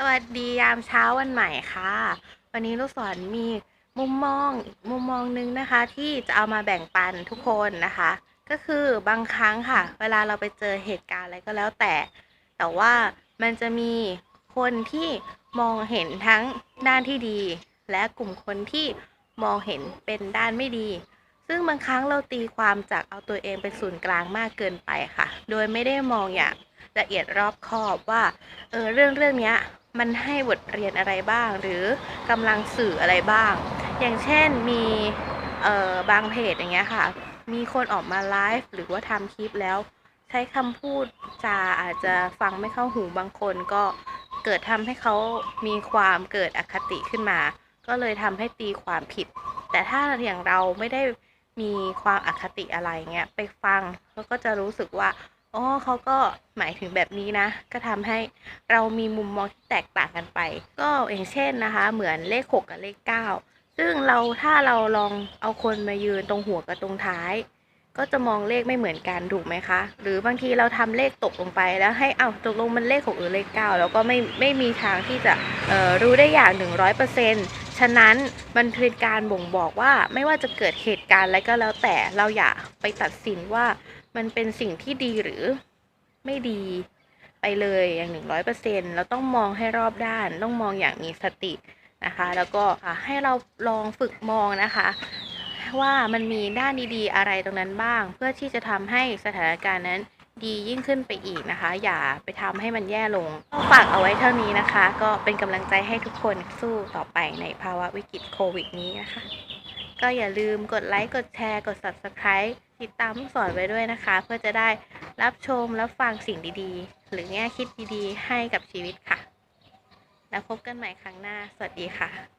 สวัสดียามเช้าวันใหม่ค่ะ วันนี้ลูกศรมีมุมมองอีกมุมมองหนึงนะคะ ที่จะเอามาแบ่งปันทุกคนนะคะ ก็คือบางครั้งค่ะ เวลาเราไปเจอเหตุการณ์อะไรก็แล้วแต่ แต่ว่ามันจะมีคนที่มองเห็นทั้งด้านที่ดี และกลุ่มคนที่มองเห็นเป็นด้านไม่ดี ซึ่งบางครั้งเราตีความจากเอาตัวเองเป็นศูนย์กลางมากเกินไปค่ะ โดยไม่ได้มองอย่างละเอียดรอบคอบว่าเออเรื่องเรื่องเนี้ย มันให้บทเรียนอะไรบ้าง หรือกำลังสื่ออะไรบ้าง อย่างเช่นมีบางเพจอย่างเงี้ยค่ะ มีคนออกมาไลฟ์หรือว่าทำคลิปแล้ว ใช้คำพูดจาอาจจะฟังไม่เข้าหูบางคนก็เกิดทำให้เขามีความเกิดอคติขึ้นมา ก็เลยทำให้ตีความผิด แต่ถ้าอย่างเราไม่ได้มีความอคติอะไรเงี้ยไปฟังแล้วก็จะรู้สึกว่า อ๋อเขาก็หมายถึงแบบนี้นะ ก็ทำให้เรามีมุมมองที่แตกต่างกันไป ก็อย่างเช่นนะคะ เหมือนเลข 6 กับเลข 9 ซึ่งเราถ้าเราลองเอาคนมายืนตรงหัวกับตรงท้าย ก็จะมองเลขไม่เหมือนกันถูกไหมคะ หรือบางทีเราทำเลขตกลงไปแล้วให้เอาตกลงมันเลข 6 หรือเลข 9 แล้วก็ไม่ไม่มีทางที่จะรู้ได้อย่าง 100% ฉะนั้นมันเป็นการบ่งบอกว่าไม่ว่าจะเกิดเหตุการณ์อะไรก็แล้วแต่เราอย่าไปตัดสินว่ามันเป็นสิ่งที่ดีหรือไม่ดีไปเลยอย่างหนึ่งร้อยเปอร์เซ็นเราต้องมองให้รอบด้าน ต้องมองอย่างมีสตินะคะ แล้วก็ให้เราลองฝึกมองนะคะ ว่ามันมีด้านดีๆอะไรตรงนั้นบ้าง เพื่อที่จะทำให้สถานการณ์นั้น ดียิ่งขึ้นไปอีกนะคะ อย่าไปทำให้มันแย่ลงก็ฝากเอาไว้เท่านี้นะคะ ก็เป็นกำลังใจให้ทุกคนสู้ต่อไปในภาวะวิกฤตโควิดนี้นะคะ ก็อย่าลืมกดไลค์กดแชร์ กด Subscribe ติดตามลูกศรไว้ด้วยนะคะ เพื่อจะได้รับชมและฟังสิ่งดีๆ หรือแง่คิดดีๆ ให้กับชีวิตค่ะ แล้วพบกันใหม่ครั้งหน้า สวัสดีค่ะ